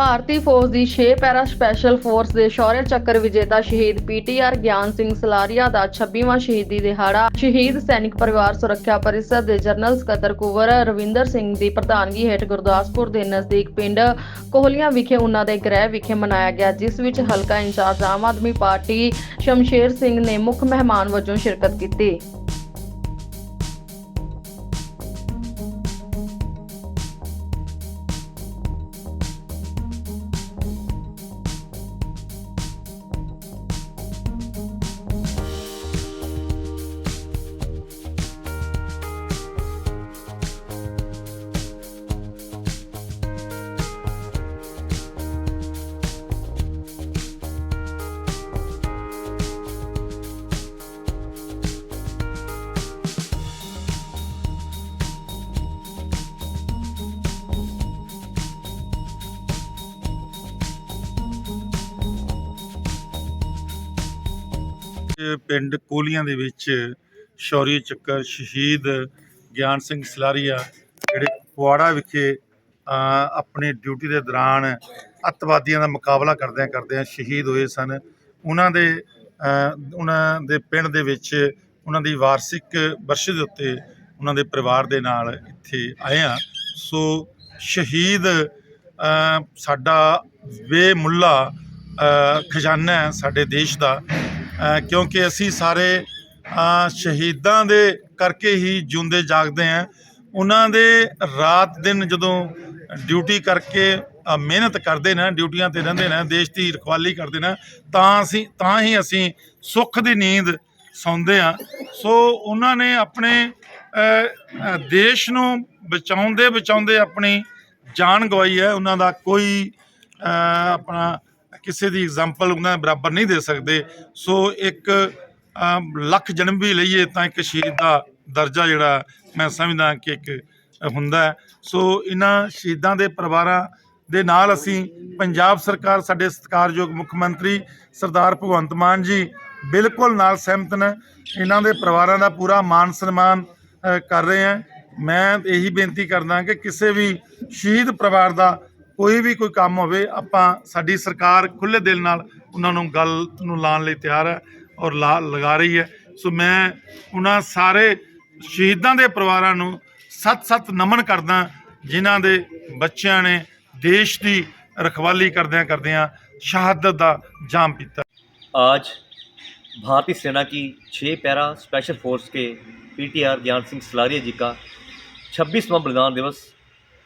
ਭਾਰਤੀ ਫੌਜ ਦੀ 6 ਪੈਰਾ special force ਦੇ ਸ਼ੌਰਯ ਚੱਕਰ ਵਿਜੇਤਾ ਸ਼ਹੀਦ ਪੀਟੀਆਰ ਗਿਆਨ ਸਿੰਘ ਸਲਾਰੀਆ ਦਾ 26ਵਾਂ ਸ਼ਹੀਦੀ ਦਿਹਾੜਾ। ਸ਼ਹੀਦ ਸੈਨਿਕ ਪਰਿਵਾਰ ਸੁਰੱਖਿਆ ਪਰਿਸ਼ਦ ਦੇ ਜਨਰਲ ਸਕੱਤਰ ਕੁਵਰ ਰਵਿੰਦਰ ਸਿੰਘ ਦੀ ਪ੍ਰਧਾਨਗੀ ਹੇਠ ਗੁਰਦਾਸਪੁਰ ਦੇ ਨਜ਼ਦੀਕ ਪਿੰਡ ਕੋਹਲੀਆਂ ਵਿਖੇ ਉਹਨਾਂ ਦੇ ਗ੍ਰਹਿ ਵਿਖੇ ਮਨਾਇਆ ਗਿਆ, ਜਿਸ ਵਿੱਚ ਹਲਕਾ ਇੰਚਾਰਜ ਆਮ ਆਦਮੀ ਪਾਰਟੀ ਸ਼ਮਸ਼ੇਰ ਸਿੰਘ ਨੇ ਮੁੱਖ ਮਹਿਮਾਨ ਵਜੋਂ ਸ਼ਿਰਕਤ ਕੀਤੀ। ਪਿੰਡ ਕੋਲੀਆਂ ਦੇ ਵਿੱਚ ਸ਼ੌਰੀ ਚੱਕਰ, ਸ਼ਹੀਦ ਗਿਆਨ ਸਿੰਘ ਸਲਾਰੀਆ ਜਿਹੜੇ ਕੁਆੜਾ ਵਿਖੇ ਆਪਣੀ ਡਿਊਟੀ ਦੇ ਦੌਰਾਨ ਅੱਤਵਾਦੀਆਂ ਦਾ ਮੁਕਾਬਲਾ ਕਰਦਿਆਂ ਕਰਦਿਆਂ ਸ਼ਹੀਦ ਹੋਏ ਸਨ। ਉਹਨਾਂ ਦੇ ਉਹਨਾਂ ਦੇ ਪਿੰਡ ਦੇ ਵਿੱਚ ਉਹਨਾਂ ਦੀ ਵਾਰਸ਼ਿਕ ਵਰਸ਼ ਦੇ ਉੱਤੇ ਉਹਨਾਂ ਦੇ ਪਰਿਵਾਰ ਦੇ ਨਾਲ ਇੱਥੇ ਆਏ ਆ ਸੋ ਸ਼ਹੀਦ ਸਾਡਾ ਬੇਮੁੱਲਾ ਖਜ਼ਾਨਾ ਹੈ ਸਾਡੇ ਦੇਸ਼ ਦਾ। ਕਿਉਂਕਿ ਅਸੀਂ ਸਾਰੇ ਸ਼ਹੀਦਾਂ ਦੇ ਕਰਕੇ ਹੀ ਜਿਉਂਦੇ ਜਾਗਦੇ ਹਾਂ। ਉਹਨਾਂ ਦੇ ਰਾਤ ਦਿਨ ਜਦੋਂ ਡਿਊਟੀ ਕਰਕੇ ਮਿਹਨਤ ਕਰਦੇ ਨੇ, ਡਿਊਟੀਆਂ ਤੇ ਰਹਿੰਦੇ ਨੇ, ਦੇਸ਼ ਦੀ ਰਖਵਾਲੀ ਕਰਦੇ ਨੇ, ਤਾਂ ਅਸੀਂ, ਤਾਂ ਹੀ ਅਸੀਂ ਸੁੱਖ ਦੀ ਨੀਂਦ ਸੌਂਦੇ ਆ ਸੋ ਉਹਨਾਂ ਨੇ ਆਪਣੇ ਦੇਸ਼ ਨੂੰ ਬਚਾਉਂਦੇ ਬਚਾਉਂਦੇ ਆਪਣੀ ਜਾਨ ਗਵਾਈ ਹੈ। ਉਹਨਾਂ ਦਾ ਕੋਈ ਆਪਣਾ ਕਿਸੇ ਦੀ ਐਗਜ਼ਾਮਪਲ ਉਹਨਾਂ ਬਰਾਬਰ ਨਹੀਂ ਦੇ ਸਕਦੇ। ਸੋ ਇੱਕ ਲੱਖ ਜਨਮ ਵੀ ਲਈਏ ਤਾਂ ਇੱਕ ਸ਼ਹੀਦ ਦਾ ਦਰਜਾ ਜਿਹੜਾ ਮੈਂ ਸਮਝਦਾ ਕਿ ਇੱਕ ਹੁੰਦਾ ਸੋ ਇਹਨਾਂ ਸ਼ਹੀਦਾਂ ਦੇ ਪਰਿਵਾਰਾਂ ਦੇ ਨਾਲ ਅਸੀਂ ਪੰਜਾਬ ਸਰਕਾਰ, ਸਾਡੇ ਸਤਿਕਾਰਯੋਗ ਮੁੱਖ ਮੰਤਰੀ ਸਰਦਾਰ ਭਗਵੰਤ ਮਾਨ ਜੀ ਬਿਲਕੁਲ ਨਾਲ ਸਹਿਮਤ ਨੇ। ਇਹਨਾਂ ਦੇ ਪਰਿਵਾਰਾਂ ਦਾ ਪੂਰਾ ਮਾਨ ਸਨਮਾਨ ਕਰ ਰਹੇ ਹਾਂ। ਮੈਂ ਇਹੀ ਬੇਨਤੀ ਕਰਦਾ ਕਿ ਕਿਸੇ ਵੀ ਸ਼ਹੀਦ ਪਰਿਵਾਰ ਦਾ ਕੋਈ ਵੀ ਕੋਈ ਕੰਮ ਹੋਵੇ ਆਪਾਂ ਸਾਡੀ ਸਰਕਾਰ ਖੁੱਲੇ ਦਿਲ ਨਾਲ ਉਹਨਾਂ ਨੂੰ ਗੱਲ ਨੂੰ ਲਾਉਣ ਲਈ ਤਿਆਰ ਹੈ ਔਰ ਲਾ ਲਗਾ ਰਹੀ ਹੈ ਸੋ ਮੈਂ ਉਹਨਾਂ ਸਾਰੇ ਸ਼ਹੀਦਾਂ ਦੇ ਪਰਿਵਾਰਾਂ ਨੂੰ ਸੱਤ-ਸੱਤ ਨਮਨ ਕਰਦਾ ਜਿਨ੍ਹਾਂ ਦੇ ਬੱਚਿਆਂ ਨੇ ਦੇਸ਼ ਦੀ ਰਖਵਾਲੀ ਕਰਦਿਆਂ ਕਰਦਿਆਂ ਸ਼ਹਾਦਤ ਦਾ ਜਾਮ ਪੀਤਾ आज भारतीय सेना की छः पैरा स्पेशल फोर्स के पीटीआर ज्ञान सिंह सलारिया जी का छब्बीसवां बलिदान दिवस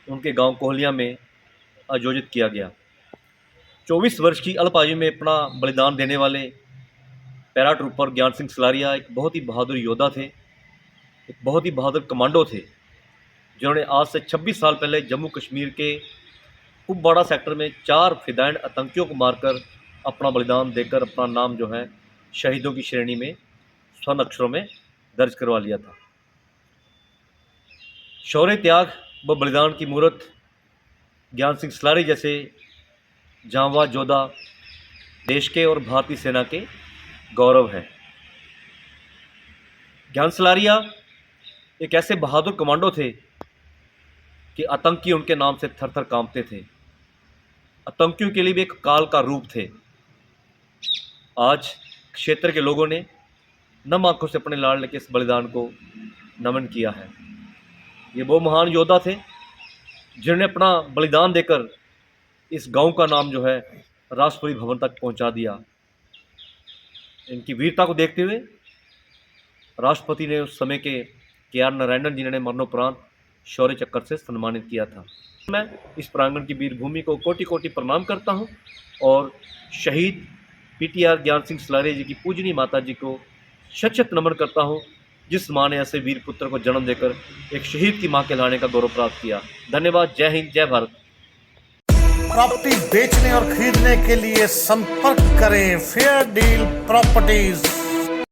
उनके गांव कोहलिया में आयोजित किया गया। चौबीस वर्ष की अल्प आयु में अपना बलिदान देने वाले पैरा ट्रूपर ज्ञान सिंह सलारिया एक बहुत ही बहादुर योद्धा थे, एक बहुत ही बहादुर कमांडो थे, जिन्होंने आज से 26 साल पहले जम्मू कश्मीर के कुपवाड़ा सेक्टर में चार फिदाइन आतंकियों को मारकर अपना बलिदान देकर अपना नाम जो है, शहीदों की श्रेणी में, स्वर्ण अक्षरों में दर्ज करवा लिया था। शौर्य त्याग व बलिदान की मूर्त ज्ञान सिंह सलारी जैसे जांवा, जोधा, देश के और भारतीय सेना के गौरव है। ज्ञान सलारिया एक ऐसे बहादुर कमांडो थे कि आतंकी उनके नाम से थर थर कांपते थे। आतंकियों के लिए भी एक काल का रूप थे। आज क्षेत्र के लोगों ने नम आँखों से अपने लाडले के इस बलिदान को नमन किया है। ये वो महान योद्धा थे जिन्होंने अपना बलिदान देकर इस गाँव का नाम जो है राष्ट्रपति भवन तक पहुँचा दिया। इनकी वीरता को देखते हुए राष्ट्रपति ने उस समय के के आर नारायणन जिन्होंने मरणोपरांत शौर्य चक्कर से सम्मानित किया था। मैं इस प्रांगण की वीरभूमि को कोटि कोटि प्रणाम करता हूँ और शहीद पीटीआर ज्ञान सिंह सलारे जी की पूजनी माता जी को शत शत नमन करता हूँ। जिस माँ ने ऐसे वीर पुत्र को जन्म देकर एक शहीद की माँ के लाने का गौरव प्राप्त किया। धन्यवाद। जय हिंद, जय भारत। प्रॉपर्टी बेचने और खरीदने के लिए संपर्क करें फेयर डील प्रॉपर्टीज़।